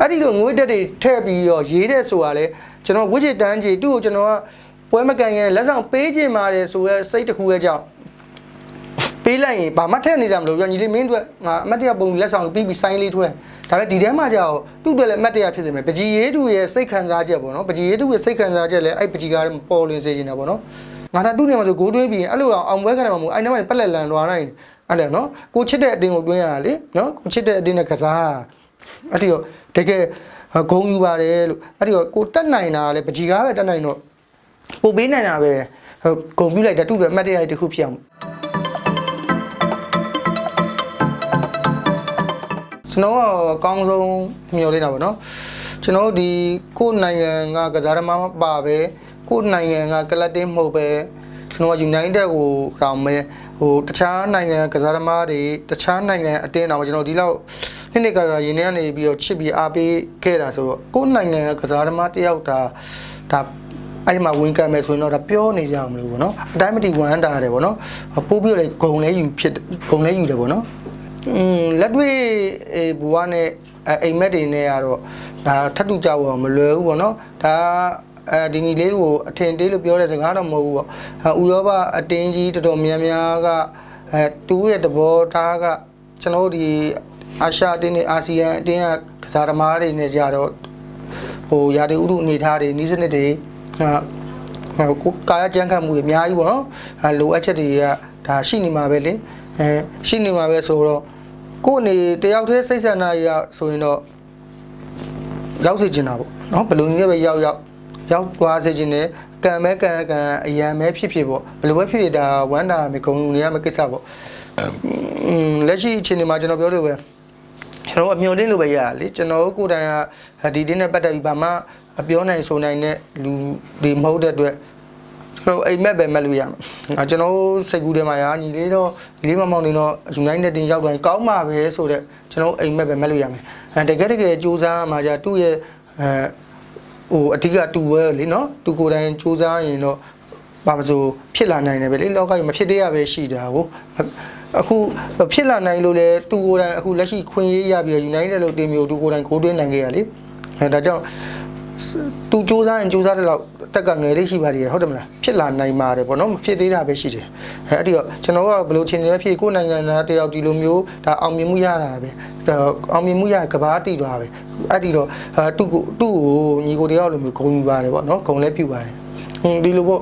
အဲ့ဒီလိုငွေတက်တွေထည့်ပြီးတော့ရေးတဲ့ဆိုတာလေကျွန်တော်ဝိချစ်တန်းကြီးသူ့ကိုကျွန်တော်ကပွဲမကန်ရဲ့လက်ဆောင်ပေးခြင်းပါတယ်ဆိုရဲစိတ်တစ်ခုရဲ့ကြောင့်ပေးလိုက်ရင်ဘာမှထည့်နေကြမလို့ညညီလေးမင်းတို့ငါအမတ်တရပုံလက်ဆောင်ပြီးပြီးဆိုင်းလေးထွဲဒါပေမဲ့ဒီထဲမှာကြောက်သူ့အတွက်လည်းအမတ်တရဖြစ်နေမယ်ပကြီးရေးသူရဲ့စိတ်ခံစားချက်ပေါ့နော်ပကြီးရေးသူရဲ့စိတ်ခံစားချက်လည်းအဲ့ပကြီးကားပေါ်လွင်စေနေတာပေါ့နော်ငါသာတူးနေမှာဆိုဂိုးတွင်းပြီးရင်အဲ့လိုအောင်အောင်ပွဲခံရမှာမဟုတ်အဲ့နောက်မှာပက်လက်လန်လွာနိုင်တယ်အဲ့လေနော်ကိုချစ်တဲ့အတင်းကိုတွင်းရတာလေနော်ကိုချစ်တဲ့အတင်းနဲ့ကစားအဲ့ဒီတော့ တကယ်ဂုံယူပါတယ်လို့အဲ့ဒီတော့ကိုတက်နိုင်တာလည်းပကြီးကားပဲတက်နိုင်တော့ကိုပေးနိုင်တာပဲဟိုဂုံပြလိုက်တာတူတယ်အမတ်တရတစ်ခုဖြစ်အောင်ကျွန်တော်ကအကောင်းဆုံးမျှော်လင့်တာပေါ့နော်ကျွန်တော်ဒီကိုယ့်နိုင်ငံကကစားသမားမပါပဲကိုယ့်နိုင်ငံကကလပ်တင်းမဟုတ်ပဲကျွန်တော်က United ကိုတောင်းမဲ့ဟိုတခြားနိုင်ငံကစားသမားတွေတခြားနိုင်ငံအတင်းတောင်ကျွန်တော်ဒီလောက် နှစ်နှစ်ကကရင်းနေကနေပြီးတော့ချစ်ပြီးအားပေးခဲ့တာဆိုတော့ကိုယ့်နိုင်ငံကကစားသမားတယောက်ဒါဒါအဲ့ဒီမှာဝင်ကံမယ်ဆိုရင်တော့ဒါပြောနေကြအောင်မလို့ပေါ့နော်အတိုင်းမတီဝမ်းတာတယ်ပေါ့နော်ပို့ပြီးတော့လေဂုံလဲယူဖြစ်ဂုံလဲယူတယ်ပေါ့နော်อืมလက်တွေ့အေးဘဝနဲ့အဲအိမ်မက်တွေနဲ့ကတော့ဒါထပ်တူကြဖို့မလွယ်ဘူးပေါ့နော်ဒါအဲဒီညီလေးကိုအထင်သေးလို့ပြောတဲ့စကားတော့မဟုတ်ဘူးပေါ့အဲဥရောပအတင်းကြီးတော်တော်များများကအဲတူရဲ့သဘောထားကကျွန်တော်တို့ဒီ အာရှအတင်းနဲ့အာဆီယံအတင်းကကစားသမားတွေနဲ့ကြတော့ဟိုရာသီဥတုအနေထားတွေနီးစနစ်တွေအဲဟိုကိုကာယကြမ်းခတ်မှုတွေအများကြီးပေါ့နော်အဲလိုအပ်ချက်တွေကဒါရှိနေမှာပဲလေအဲရှိနေမှာပဲဆိုတော့ကိုယ့်အနေတယောက်တည်းစိတ်ဆန္ဒရဆိုရင်တော့ရောက်စေချင်တာပေါ့နော်ဘယ်လိုနည်းနဲ့ပဲရောက်ရောက်ရောက်သွားစေချင်တယ်ကံမဲကံကံအရန်မဲဖြစ်ဖြစ်ပေါ့ဘယ်လိုပဲဖြစ်ဖြစ်ဒါဝမ်းတာမဂုံနေရမယ့်ကိစ္စပေါ့อืมလက်ရှိအချိန်ဒီမှာကျွန်တော်ပြောလို့ပဲ ကျွန်တော်အမျှော်လင့်လို့ပဲရတာလေကျွန်တော်ကိုယ်တိုင်ကဒီတင်းနဲ့ပတ်သက်ပြီးဘာမှပြောနိုင်ဆိုနိုင်တဲ့လူဒီမဟုတ်တဲ့အတွက်ကျွန်တော်အိမ်မက်ပဲမက်လို့ရမှာ။အဲကျွန်တော်စိတ်ကူးထဲမှာရာညီလေးတော့ညီလေးမမောင်နေတော့ United တင်ရောက်တိုင်းကောင်းမှာပဲဆိုတော့ကျွန်တော်အိမ်မက်ပဲမက်လို့ရမယ်။အဲတကယ်တကယ်စူးစမ်းမှာじゃသူ့ရဲ့အဲဟိုအဓိကတူဝဲလေနော်သူကိုယ်တိုင်စူးစမ်းရင်တော့ဘာမဆိုဖြစ်လာနိုင်တယ်ပဲလေလောကကြီးမဖြစ်သေးရပဲရှိတာကို အခုဖြစ်လာနိုင်လို့လေသူကိုယ်တိုင်အခုလက်ရှိခွင့်ရေးရပြီး United လို့တင်မျိုးသူကိုယ်တိုင်ဂိုးသွင်းနိုင်ခဲ့ရလေအဲဒါကြောင့်သူစူးစမ်းရင်စူးစမ်းတဲ့လောက်တက်ကငယ်လေးရှိပါသေးတယ်ဟုတ်တယ်မလားဖြစ်လာနိုင်ပါတယ်ပေါ့နော်မဖြစ်သေးတာပဲရှိတယ်အဲအဲ့ဒီတော့ကျွန်တော်ကဘယ်လိုချင်းနေလဲဖြစ်ကိုယ်နိုင်ငံသားတယောက်ဒီလိုမျိုးဒါအောင်မြင်မှုရတာပဲဒါအောင်မြင်မှုရကဘာတိသွားပဲအဲ့ဒီတော့အဲသူ့ကိုသူ့ကိုညီကိုတယောက်လိုမျိုးဂုံယူပါတယ်ပေါ့နော်ဂုံလည်းပြုပါတယ်ဟွန်းဒီလိုပေါ့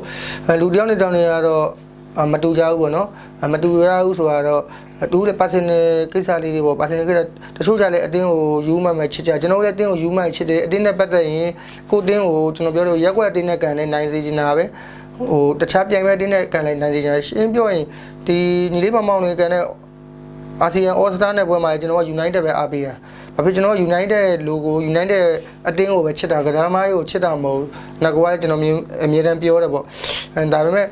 အဲလူတယောက်နဲ့တောင်းနေရတော့အ မတူကြဘူးပေါ့နော်အမတူရဘူးဆိုတော့တူတဲ့ personal ကိစ္စလေးတွေပေါ့ personal ကိစ္စတချို့ကြလည်းအတင်းကိုယူမှမှချစ်ကြကျွန်တော်လည်းအတင်းကိုယူမှချစ်တယ်အတင်းနဲ့ပတ်သက်ရင်ကိုတင်းကိုကျွန်တော်ပြောလို့ရက်ွက်အတင်းနဲ့ကန်နဲ့နိုင်စေချင်တာပဲဟိုတခြားပြိုင်ပွဲအတင်းနဲ့ကန်လည်းနိုင်စေချင်တာရှင်းပြောရင်ဒီညီလေးမမောင်တွေကန်နဲ့အာဆီယံအော်စတာနဲ့ပွဲမှာကျွန်တော်က United ပဲအားပေးရဘာဖြစ်ကျွန်တော် United logo United အတင်းကိုပဲချစ်တာကစားသမားကိုချစ်တာမဟုတ်ဘူးငါကလည်းကျွန်တော်အမြဲတမ်းပြောတယ်ပေါ့အဲဒါပေမဲ့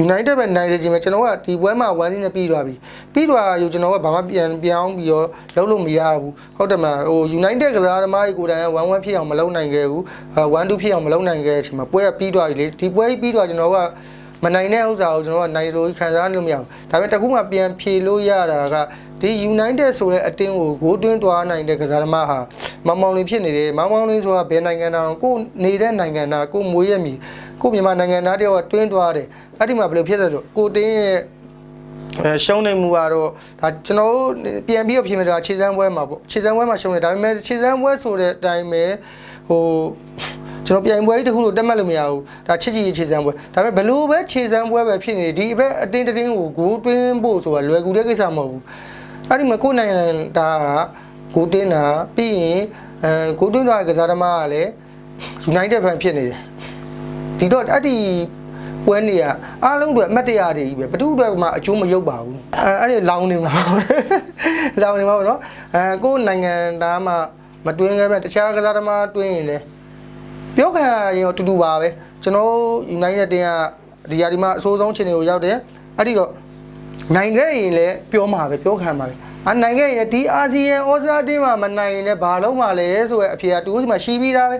United ပဲနိုင်တယ်ချင်းပဲကျွန်တော်ကဒီပွဲမှာ1စီးနဲ့ပြီးသွားပြီပြီးသွားယူကျွန်တော်ကဘာမှပြန်ပြောင်းပြီးတော့လုပ်လို့မရဘူးဟုတ်တယ်မလားဟို United ကစားသမားကြီးကိုယ်တိုင်က1-1ဖြစ်အောင်မလုပ်နိုင်ခဲ့ဘူး1-2ဖြစ်အောင်မလုပ်နိုင်ခဲ့တဲ့အချိန်မှာပွဲကပြီးသွားပြီလေဒီပွဲပြီးသွားကျွန်တော်ကမနိုင်တဲ့ဥစ္စာကိုကျွန်တော်ကနိုင်လို့ခံစားလို့မရဘူးဒါပေမဲ့တခုမှပြန်ဖြေလို့ရတာကဒီ United ဆိုတဲ့အတင်းကိုဂိုးတွင်းသွားနိုင်တဲ့ကစားသမားဟာမောင်မောင်လေးဖြစ်နေတယ်မောင်မောင်လေးဆိုတာဘယ်နိုင်ငံသားကိုနေတဲ့နိုင်ငံသားကိုမွေးရမည် ကိုမြန်မာနိုင်ငံသားတယောက်ကတွင်းသွားတယ်အဲ့ဒီမှာဘယ်လိုဖြစ်လဲဆိုကိုတင်းရဲ့အဲရှုံးနေမှုကတော့ဒါကျွန်တော်တို့ပြန်ပြီးတော့ပြင်နေတာခြေစမ်းပွဲမှာပေါ့ခြေစမ်းပွဲမှာရှုံးနေဒါပေမဲ့ခြေစမ်းပွဲဆိုတဲ့အတိုင်းပဲဟိုကျွန်တော်ပြိုင်ပွဲကြီးတစ်ခုလို့တက်မှတ်လို့မရဘူးဒါချစ်ချစ်ခြေစမ်းပွဲဒါပေမဲ့ဘလို့ပဲခြေစမ်းပွဲပဲဖြစ်နေဒီအဘက်အတင်းတင်းကိုဂိုးတွင်းဖို့ဆိုတာလွယ်ကူတဲ့ကိစ္စမဟုတ်ဘူးအဲ့ဒီမှာကိုယ်နိုင်ငံဒါကဂိုးတင်းတာပြီးရင်အဲဂိုးတွင်းသွားတဲ့ကစားသမားကလည်း United ဖန်ဖြစ်နေတယ် ဒီတော့အဲ့ဒီပွဲနေရအားလုံးတွေအမတ်တရားတွေကြီးပဲဘသူတွေမှအကျိုးမရုပ်ပါဘူးအဲအဲ့ဒီလောင်းနေမှာလောင်းနေမှာပေါ့နော်အဲကိုယ်နိုင်ငံသားမှမတွင်းခဲ့မဲ့တခြားကစားသမားတွင်းရင်လည်းပြောခံရင်အတူတူပါပဲကျွန်တော် United တင်ကဒီယာဒီမှာအဆိုးဆုံးခြေနေကိုရောက်တယ်အဲ့ဒီတော့နိုင်ခဲ့ရင်လည်းပြောမှာပဲပြောခံမှာပဲအနိုင်ခဲ့ရင်လည်းဒီအာဆီယံဩစတြေးလျမှာမနိုင်ရင်လည်းဘာလုံးမှာလဲဆိုရအဖြေကတူးစီမှာရှိပြီးသားပဲ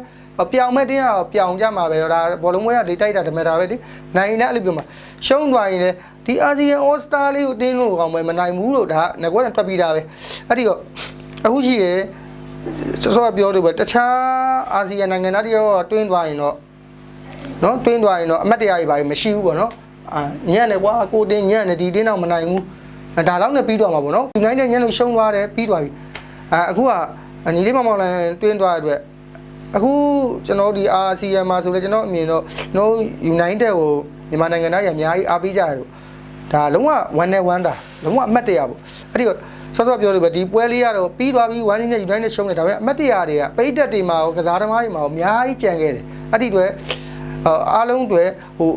ပြောင်မဲ့တင်းကတော့ပြောင်ကြမှာပဲတော့ဒါဘောလုံးပွဲကလေတိုက်တာဓမ္မတာပဲဒီနိုင်နေအဲ့လိုပြောမှာရှုံးသွားရင်လည်းဒီအာဆီယံအော်စတာလေးကိုတင်းလို့ကောင်းမယ်မနိုင်ဘူးလို့ဒါငကွက်နဲ့ထွက်ပြီးတာပဲအဲ့ဒီတော့အခုရှိရဟစောစောကပြောလို့ပဲတခြားအာဆီယံနိုင်ငံသားတယောက်ကတွင်းသွားရင်တော့နော်တွင်းသွားရင်တော့အမတ်တရားကြီးပါမရှိဘူးပေါ့နော်အာညံ့တယ်ကွာကိုတင်းညံ့တယ်ဒီတင်းတော့မနိုင်ဘူးအဲဒါတော့နဲ့ပြီးတော့မှာပေါ့နော်ယူနိုက်တက်ညံ့လို့ရှုံးသွားတယ်ပြီးသွားပြီအဲအခုကညီလေးမောင်မောင်လည်းတွင်းသွားတဲ့အတွက် အခုကျွန်တော်ဒီအာဆီယံမှာဆိုလေကျွန်တော်အမြင်တော့ကျွန်တော်ယူနိုက်တက်ကိုမြန်မာနိုင်ငံသားကြီးအများကြီးအားပေးကြရတယ်ဒါလုံးဝ1နဲ့1တာလုံးဝအမတ်တရားပေါ့အဲ့ဒီတော့ဆော့ဆော့ပြောလို့ပဲဒီပွဲလေးကတော့ပြီးသွားပြီးဝမ်းကြီးနဲ့ယူနိုက်တက်ရှုံးတယ်ဒါပေမဲ့အမတ်တရာတွေကပိတ်တက်တွေမှာရောကစားသမားတွေမှာရောအများကြီးကြံခဲ့တယ်အဲ့ဒီတွေအားလုံးတွေဟို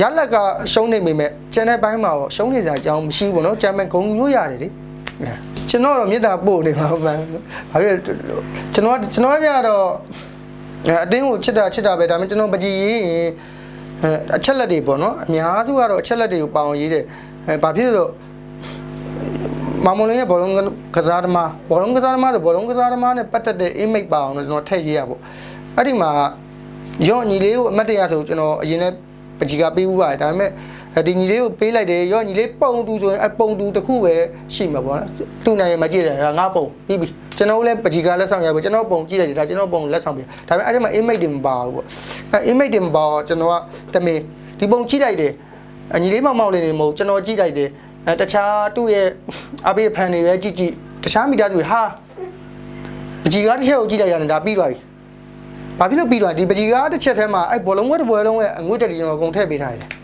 ရလက်ကရှုံးနေမိမဲ့ကျန်တဲ့ဘိုင်းမှာရောရှုံးနေစရာအကြောင်းမရှိဘူးနော်ကြမ်းမဲ့ဂုံလို့ရတယ်လေ ကျွန်တော်တော့မေတ္တာပို့နေမှာမှန်ဘာဖြစ်ကျွန်တော်ကျွန်တော်ကြတော့အတင်းကိုချစ်တာချစ်တာပဲဒါပေမဲ့ကျွန်တော်ပကြည်ရေးရင်အချက်လက်တွေပေါ့နော်အများစုကတော့အချက်လက်တွေကိုပေါအောင်ရေးတယ်အဲဘာဖြစ်လို့မမွန်လင်းရဲ့ဘောလုံးကစားသမားဘောလုံးကစားသမားဆိုဘောလုံးကစားသမားနဲ့ပတ်သက်တဲ့ image ပါအောင်လို့ကျွန်တော်ထည့်ရေးရပေါ့အဲ့ဒီမှာရော့ညီလေးကိုအမတ်တရဆိုကျွန်တော်အရင်နဲ့ပကြီးကပေးဦးပါတယ်ဒါပေမဲ့ ဒီညီလေးကိုပေးလိုက်တယ်ရော့ညီလေးပုံတူဆိုရင်အပုံတူတစ်ခုပဲရှိမှာပေါ့နော်သူ့နိုင်ရမကြည့်တယ်ဒါငါပုံပြီးပြီကျွန်တော်လည်းပကြီးကလက်ဆောင်ရပြီကျွန်တော်ပုံကြည့်လိုက်တယ်ဒါကျွန်တော်ပုံလက်ဆောင်ပြီဒါပေမဲ့အဲ့ဒီမှာ image တွေမပါဘူးပေါ့အဲ့ image တွေမပါတော့ကျွန်တော်ကတမင်ဒီပုံကြည့်လိုက်တယ်အညီလေးမောင်မောင်လေးနေမဟုတ်ကျွန်တော်ကြည့်လိုက်တယ်အဲတခြားသူ့ရဲ့အဘေးဖန်တွေပဲကြည့်ကြည့်တခြားမိသားစုတွေဟာပကြီးကားတစ်ချက်ကိုကြည့်လိုက်ရတယ်ဒါပြီးသွားပြီ။ဘာဖြစ်လို့ပြီးသွားဒီပကြီးကားတစ်ချက်ထဲမှာအဲ့ဘောလုံးဝက်တစ်ပွဲလုံးရဲ့အငွေ့တက်တွေကျွန်တော်အကုန်ထည့်ပေးထားတယ်။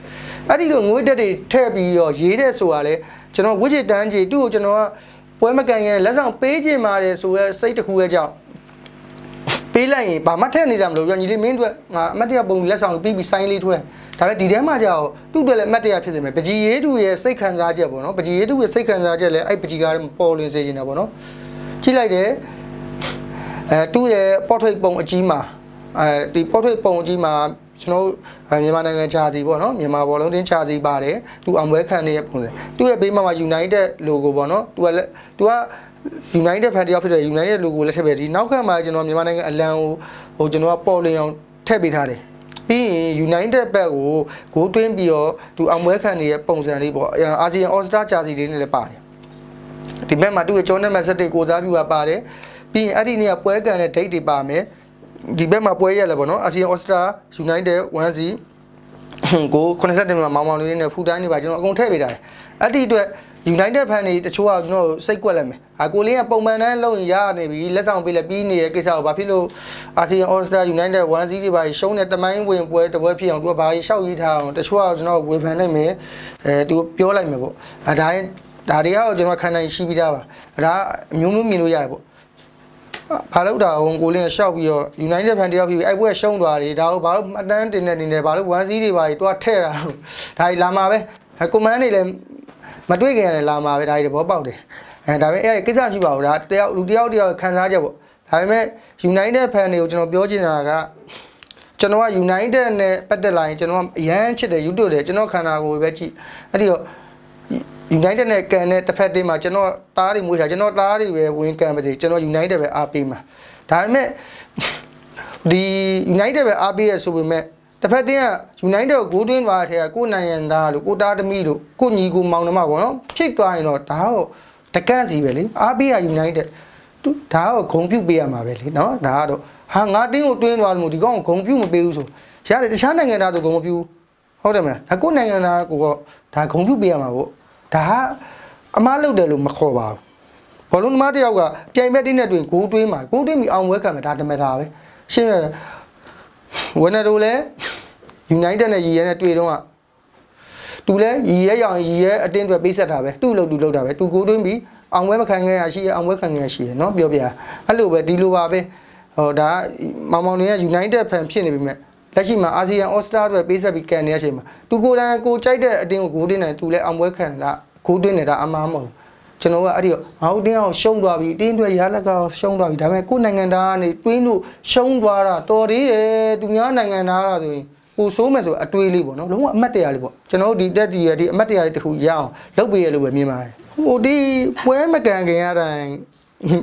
အဲ့ဒီလိုငွေ့တက်တွေထည့်ပြီးတော့ရေးတဲ့ဆိုတာလေကျွန်တော်ဝစ်ချစ်တန်းကြီးသူ့ကိုကျွန်တော်ကပွဲမကန်ရဲ့လက်ဆောင်ပေးခြင်းပါတယ်ဆိုရဲစိတ်တစ်ခုရဲ့ကြောင့်ပေးလိုက်ရင်ဘာမှထည့်နေကြမလို့ပြောညီလေးမင်းတို့ငါအမတ်တရပုံလက်ဆောင်ပြီးပြီးဆိုင်းလေးထိုးတယ်ဒါပေမဲ့ဒီထဲမှာကြောက်သူ့အတွက်လည်းအမတ်တရဖြစ်နေမယ်ပကြီးရေးသူရဲ့စိတ်ခံစားချက်ပေါ့နော်ပကြီးရေးသူရဲ့စိတ်ခံစားချက်လည်းအဲ့ပကြီးကားပေါ်လွင်စေနေတာပေါ့နော်ကြည့်လိုက်တယ်အဲသူ့ရဲ့ portrait ပုံအကြီးမှာအဲဒီ portrait ပုံအကြီးမှာ ကျွန်တော်မြန်မာနိုင်ငံခြားစီပေါ့နော်မြန်မာဘောလုံးတင်းခြားစီပါတယ်သူအောင်ပွဲခံနေတဲ့ပုံစံသူ့ရဲ့ဘေးမှာမှာ United logo ပေါ့နော်သူကလည်းသူက United fan တယောက်ဖြစ်တဲ့ United logo လက်ထပ်ပဲဒီနောက်ခါမှာကျွန်တော်မြန်မာနိုင်ငံအလံကိုဟိုကျွန်တော်ကပေါ်လင်အောင်ထည့်ပေးထားတယ်ပြီးရင် United ဘက်ကိုဂိုးတွင်းပြီးတော့သူအောင်ပွဲခံနေတဲ့ပုံစံလေးပေါ့အာဆီယံ All Star ဂျာစီလေးနဲ့လည်းပါတယ်ဒီဘက်မှာသူ့ရဲ့ကျောင်းနဲ့မက်ဆက်တွေကိုစားပြူကပါတယ်ပြီးရင်အဲ့ဒီနေ့ကပွဲကန်တဲ့ date တွေပါမယ် ဒီဘက်မှာပွဲရက်လည်းပေါ့နော်အာဆီယံ All Star United 1C ကို90တင်မှာမောင်မောင်လေးနဲ့ဖူတိုင်းနေပါကျွန်တော်အကုန်ထည့်ပေးတာအဲ့ဒီအတွက် United fan တွေတချို့ကကျွန်တော်စိတ်ကွက်လိုက်မယ်။အာကိုလင်းကပုံမှန်တန်းလုံရင်ရနေပြီလက်ဆောင်ပေးလက်ပြီးနေတဲ့ကိစ္စကိုဘာဖြစ်လို့ ASEAN All Star United 1 0တွေပါရှုံးတဲ့တမိုင်းဝင်ပွဲတပွဲဖြစ်အောင်သူကဘာကြီးရှောက်ရေးထားအောင်တချို့ကကျွန်တော်ဝေဖန်နိုင်မယ်။အဲသူပြောလိုက်မယ်ပေါ့။အဲဒါရင်ဒါတွေကတော့ကျွန်တော်ခံနိုင်ရှိပြီးသားပါ။ဒါအမျိုးမျိုးမြင်လို့ရတယ်ပေါ့။ ဘာလို့ဒါအောင်ကိုလင်းရှောက်ပြီးတော့ United fan တယောက်ပြီးအဲ့ပွဲရှုံးသွားတယ်ဒါကိုဘာလို့အတန်းတင်နေနေတယ်ဘာလို့1 0တွေပါကြီးတွားထဲ့တာလို့ဒါကြီးလာမှာပဲကွန်မန်တွေလည်းမတွေ့ခင်ရတယ်လာမှာပဲဒါကြီးသဘောပေါက်တယ်အဲဒါပေမဲ့အဲ့ကိစ္စမရှိပါဘူးဒါတယောက်လူတယောက်တယောက်ခံစားချက်ပေါ့ဒါပေမဲ့ United fan တွေကိုကျွန်တော်ပြောချင်တာကကျွန်တော်က United နဲ့ပတ်သက်လာရင်ကျွန်တော်ကအရန်ချစ်တယ် YouTube တယ်ကျွန်တော်ခန္ဓာကိုယ်ပဲကြည့်အဲ့ဒီတော့ United နဲ့ကန်တဲ့တစ်ဖက်တင်းမှာကျွန်တော်တားတွေမွေးချာကျွန်တော်တားတွေပဲဝင်ကန်ပါစေကျွန်တော် United ပဲအားပေးမှာဒါပေမဲ့ဒီ United ပဲအားပေးရဆိုပေမဲ့တစ်ဖက်တင်းက United ကိုဂိုးသွင်းသွားတဲ့ထဲကကိုနိုင်ရန်သားလို့ကိုတားသမီးလို့ကိုညီကိုမောင်နှမပေါ့နော်ဖြစ်သွားရင်တော့ဒါတော့တကန့်စီပဲလေအားပေးရ United သူဒါတော့ဂုံပြုတ်ပေးရမှာပဲလေနော်ဒါကတော့ဟာငါတင်းကိုတွင်းသွားလို့ဒီကောင်ကိုဂုံပြုတ်မပေးဘူးဆိုရတယ်တခြားနိုင်ငံသားဆိုဂုံမပြုတ်ဟုတ်တယ်မလားဒါကိုနိုင်ငံသားကိုကဒါဂုံပြုတ်ပေးရမှာပေါ့ ဒါကအမားလုပ်တယ်လို့မခေါ်ပါဘူးဘောလုံးသမားတယောက်ကပြိုင်ဘက်တင်းနဲ့တွင်ဂိုးတွင်းမှာဂိုးတွင်းပြီးအောင်ဝဲခံမှာဒါတမတာပဲရှင်းရဝနရိုလည်း United နဲ့ရည်ရဲနဲ့တွေ့တော့ကသူလည်းရည်ရဲရောင်ရည်ရဲအတင်းအတွက်ပေးဆက်တာပဲသူ့လို့သူလုပ်တာပဲသူကိုတွင်းပြီးအောင်ဝဲမခံခဲ့ရရှိရအောင်ဝဲခံခဲ့ရရှိရเนาะပြောပြအဲ့လိုပဲဒီလိုပါပဲဟိုဒါမောင်မောင်တွေက United fan ဖြစ်နေပြီမဲ့ လက်ရှိမှာအာဆီယံ All Star တွေပေးဆက်ပြီးကန်နေရချိန်မှာသူကိုယ်တိုင်ကိုကြိုက်တဲ့အတင်းကိုဂိုးတင်းတယ်သူလည်းအောင်ပွဲခံတာဂိုးတင်းနေတာအမှားမဟုတ်ကျွန်တော်ကအဲ့ဒီတော့ငါတို့တင်းအောင်ရှုံးသွားပြီတင်းတွေရလက်ကရှုံးသွားပြီဒါပေမဲ့ကိုယ်နိုင်ငံသားကနေတွင်းလို့ရှုံးသွားတာတော်သေးတယ်သူများနိုင်ငံသားလားဆိုရင်ကိုဆိုးမယ်ဆိုအတွေးလေးပေါ့နော်လုံးဝအမတ်တရားလေးပေါ့ကျွန်တော်တို့ဒီတက်တီရဒီအမတ်တရားလေးတစ်ခုရအောင်လုပ်ပေးရလို့ပဲမြင်ပါတယ်ဟိုဒီပွဲမကန်ခင်ရတိုင်း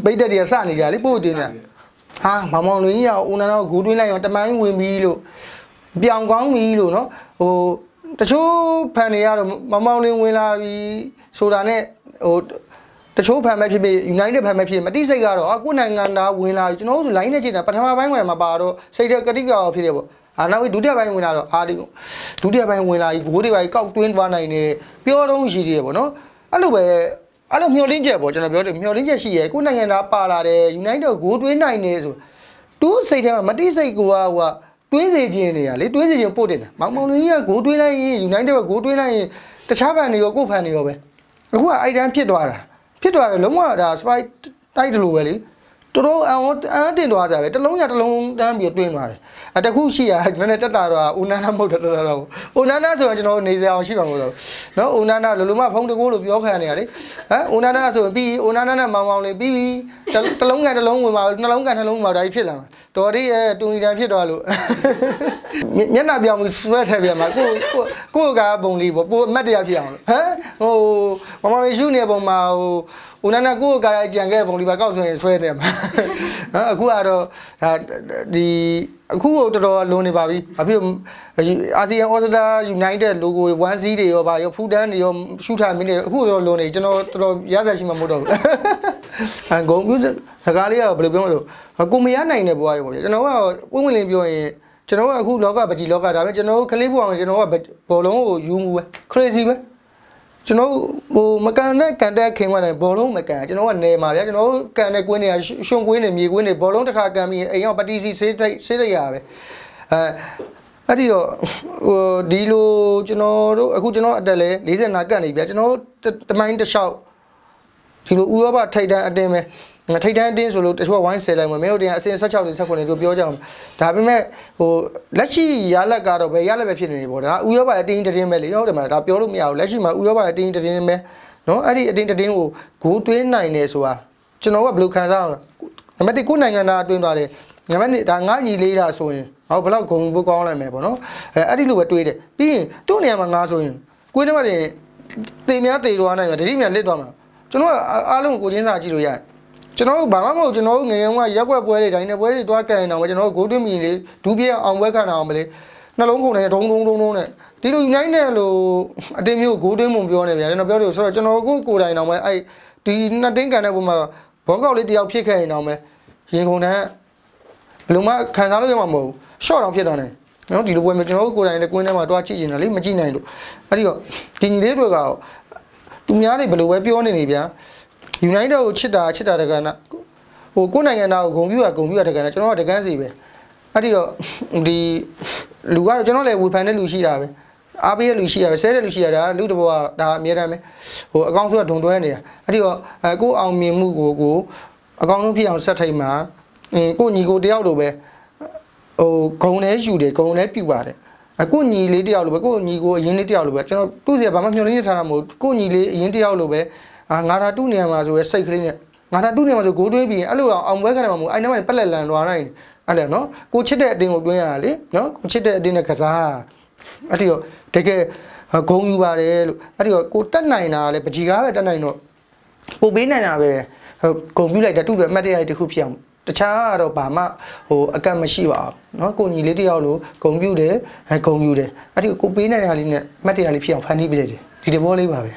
ပိတ်တက်တွေကစနေကြလေပို့တင်တယ် ဟာမောင်မောင်လွင်ကြီးကဦးနန်းတော့ဂူးတွင်းလိုက်ရောတမိုင်းဝင်ပြီးလို့ပြောင်ကောင်းပြီလို့နော်ဟိုတချို့ဖန်တွေကတော့မောင်မောင်လင်းဝင်လာပြီဆိုတာနဲ့ဟိုတတချို့ဖန်မဲ့ဖြစ်ဖြစ် United ဖန်မဲ့ဖြစ်ဖြစ်မတိစိတ်ကတော့အာကိုယ်နိုင်ငံသားဝင်လာပြီကျွန်တော်တို့ဆို line နဲ့ချိန်တာပထမပိုင်းဝင်လာမှာပါတော့စိတ်တဲ့ကတိကောဖြစ်တယ်ပေါ့အာနောက်ပြီးဒုတိယပိုင်းဝင်လာတော့အာဒီဒုတိယပိုင်းဝင်လာပြီးဘိုးတွေပိုင်းကောက်တွင်းသွားနိုင်တယ်ပြောတော့ရှိသေးတယ်ပေါ့နော်အဲ့လိုပဲ အဲ့လိုမျောလင်းချက်ပေါ့ကျွန်တော်ပြောတယ်မျောလင်းချက်ရှိရဲကိုယ်နိုင်ငံသားပါလာတယ် United ကိုဂိုးတွင်းနိုင်နေဆိုတူးစိတ်ထဲမှာမတိစိတ်ကိုကဟိုကတွင်းစေခြင်းနေရလေတွင်းစေခြင်းပို့တယ်မောင်မောင်လေးကဂိုးတွင်းလိုက်ရင် United ကဂိုးတွင်းလိုက်ရင်တခြားဖန်တွေရောကိုယ့်ဖန်တွေရောပဲအခုကအဲ့တန်းဖြစ်သွားတာဖြစ်သွားတယ်လုံးဝဒါ sprite တိုက်တယ်လို့ပဲလေ တော်တော်အန်အန်တင်သွားကြပဲတစ်လုံးရတစ်လုံးတန်းပြီးတွင်းသွားတယ်အတခုရှိရနည်းနည်းတက်တာတော့ဦးနန္ဒမဟုတ်တယ်တော်တော်တော့ဦးနန္ဒဆိုရင်ကျွန်တော်နေစရာအောင်ရှိမှာမဟုတ်တော့နော်ဦးနန္ဒလိုလိုမဖုံးတကိုးလို့ပြောခံနေရလေဟမ်ဦးနန္ဒဆိုရင်ပြီးဦးနန္ဒနဲ့မောင်မောင်လေးပြီးပြီးတစ်လုံးကန်တစ်လုံးဝင်ပါနှလုံးကန်နှလုံးဝင်ပါဒါကြီးဖြစ်လာမှာတော်သေးရဲ့တူရီတန်ဖြစ်သွားလို့မျက်နှာပြောင်မှုဆွဲထည့်ပြန်မှာကိုကိုကိုကပုံလေးပေါ့ပိုအမတ်တရားဖြစ်အောင်လို့ဟမ်ဟိုမောင်မောင်လေးရှုနေပုံမှာဟို ဦးနန္ဒကိုကကြံခဲ့ပုံလေးပါကောက်ဆွဲရင်ဆွဲတယ်မှာဟမ်အခုကတော့ဒါဒီအခုတော့တော်တော်လွန်နေပါပြီဘာဖြစ်လို့အာဆီယံဩစတြာယူနိုက်တက်လိုဂို1 C တွေရောဗာရောဖူတန်းတွေရောရှုထားမင်းတွေအခုတော့လွန်နေကျွန်တော်တော်တော်ရသက်ရှိမှာမဟုတ်တော့ဘူးအဂုံမျိုးစကားလေးကဘယ်လိုပြောမလို့ကိုမရနိုင်တဲ့ဘဝရောပေါ့ကျွန်တော်ကပွင့်ပွင့်လင်းပြောရင်ကျွန်တော်ကအခုလောကပကြီးလောကဒါပေမဲ့ကျွန်တော်ကလေးဘဝမှာကျွန်တော်ကဘောလုံးကိုယူမှုပဲ crazy ပဲ ကျွန်တော်ဟိုမကန်တဲ့ကန်တဲ့ခင်သွားတယ်ဘောလုံးမကန်ကျွန်တော်ကနေမှာဗျာကျွန်တော်ကန်တဲ့ကွင်းတွေကရှုံကွင်းတွေမြေကွင်းတွေဘောလုံးတစ်ခါကန်ပြီးအိမ်ရောက်ပတီစီဆေးတိုက်ဆေးရရပဲအဲအဲ့ဒီတော့ဟိုဒီလိုကျွန်တော်တို့အခုကျွန်တော်အတက်လဲ40နာကတ်နေဗျာကျွန်တော်တမိုင်းတစ်လျှောက်ဒီလိုဥရောပထိပ်တန်းအတင်းပဲ ငါထိပ်တန်းအတင်းဆိုလို့တချို့ကဝိုင်းဆယ်လိုက်မယ်မင်းတို့တင်အစင်16တွေ16တွေတို့ပြောကြအောင်ဒါပေမဲ့ဟိုလက်ရှိရလက်ကတော့ဘယ်ရလက်ပဲဖြစ်နေနေပေါ့ဒါဥရောပအတင်းတင်းပဲလေဟုတ်တယ်မလားဒါပြောလို့မရဘူးလက်ရှိမှာဥရောပအတင်းတင်းပဲနော်အဲ့ဒီအတင်းတင်းကိုဂိုးသွင်းနိုင်နေဆိုတာကျွန်တော်ကဘယ်လိုခံစားရလဲနံပါတ်1ကိုနိုင်ငံသားအတွင်းသွားတယ်နံပါတ်2ဒါငါညီလေးတာဆိုရင်ဟောဘယ်လောက်ဂုံပိုးကောင်းလိုက်မယ်ပေါ့နော်အဲအဲ့ဒီလိုပဲတွေးတယ်ပြီးရင်သူ့နေရာမှာငါဆိုရင်ကိုယ်နံပါတ်တင်တင်များတေသွားနိုင်မှာတတိများလစ်သွားမှာကျွန်တော်ကအားလုံးကိုကိုချင်းစာကြည့်လို့ရတယ် ကျွန်တော်တို့ဘာမှမဟုတ်ကျွန်တော်တို့ငယ်ငယ်ကရက်ွက်ပွဲတွေတိုင်းနဲ့ပွဲတွေတွားကန်အောင်ပဲကျွန်တော်တို့ဂိုးတွင်းမီလေးဒူးပြည့်အောင်ပွဲခံအောင်မလေးနှလုံးခုန်နဲ့ဒုံဒုံဒုံဒုံနဲ့ဒီလို United လို့အတင်းမျိုးဂိုးတွင်းမှုပြောနေဗျာကျွန်တော်ပြောလို့ဆိုတော့ကျွန်တော်ကိုကိုယ်တိုင်အောင်ပဲအဲ့ဒီနှစ်တင်းကန်တဲ့ပုံမှာဘောကောက်လေးတယောက်ဖြစ်ခဲ့ရင်အောင်ပဲရင်ခုန်တဲ့ဘယ်လိုမှခံစားလို့ရမှာမဟုတ်ဘူး short အောင်ဖြစ်သွားတယ်နော်ဒီလိုပွဲမျိုးကျွန်တော်တို့ကိုယ်တိုင်လည်းကွင်းထဲမှာတွားကြည့်နေတာလေမကြည့်နိုင်လို့အဲ့ဒီတော့ဒီညီလေးတွေကသူများတွေဘယ်လိုပဲပြောနေနေဗျာ United ကိုချစ်တာချစ်တာတကယ်နာဟိုကိုယ်နိုင်ငံသားကိုဂုံပြူတာဂုံပြူတာတကယ်နာကျွန်တော်ကတကန်းစီပဲအဲ့ဒီတော့ဒီလူကတော့ကျွန်တော်လည်းဝေဖန်တဲ့လူရှိတာပဲအားပေးတဲ့လူရှိရပဲဆဲတဲ့လူရှိရတာလူတစ်ဘောကဒါအမြဲတမ်းပဲဟိုအကောင့်ဆိုတော့ဒုံတွဲနေတာအဲ့ဒီတော့အဲကိုအောင်မြင်မှုကိုကိုအကောင့်ဆုံးဖြစ်အောင်ဆက်ထိတ်မှာအင်းကိုညီကိုတယောက်လိုပဲဟိုဂုံလဲယူတယ်ဂုံလဲပြူပါတယ်အခုညီလေးတယောက်လိုပဲကိုညီကိုအရင်လေးတယောက်လိုပဲကျွန်တော်သူ့စီကဘာမှမျှော်လင့်နေထားတာမဟုတ်ကိုညီလေးအရင်တယောက်လိုပဲ အာငါသာတူနေရမှာဆိုရဲစိတ်ကလေးနဲ့ငါသာတူနေမှာဆိုဂိုးတွေးပြီးအဲ့လိုအောင်အောင်ပွဲခံရမှာမဟုတ်အဲ့နမှာပက်လက်လန်လွာနိုင်အဲ့လေနော်ကိုချစ်တဲ့အတင်းကိုတွင်းရတာလေနော်ကိုချစ်တဲ့အတင်းနဲ့ကစားအဲ့ဒီတော့တကယ်ဂုံယူပါတယ်လို့အဲ့ဒီတော့ကိုတက်နိုင်တာလေပကြီကားပဲတက်နိုင်တော့ကိုပေးနိုင်တာပဲဟိုဂုံပြလိုက်တဲ့တူတဲ့အမှတ်တရတစ်ခုဖြစ်အောင်တခြားကတော့ဘာမှဟိုအကန့်မရှိပါဘူးเนาะကိုညီလေးတယောက်လိုဂုံပြူတယ်အဲဂုံယူတယ်အဲ့ဒီကိုပေးနိုင်တာလေးနဲ့အမှတ်တရလေးဖြစ်အောင်ဖန်တီးပေးလိုက်တယ်ဒီတဘောလေးပါပဲ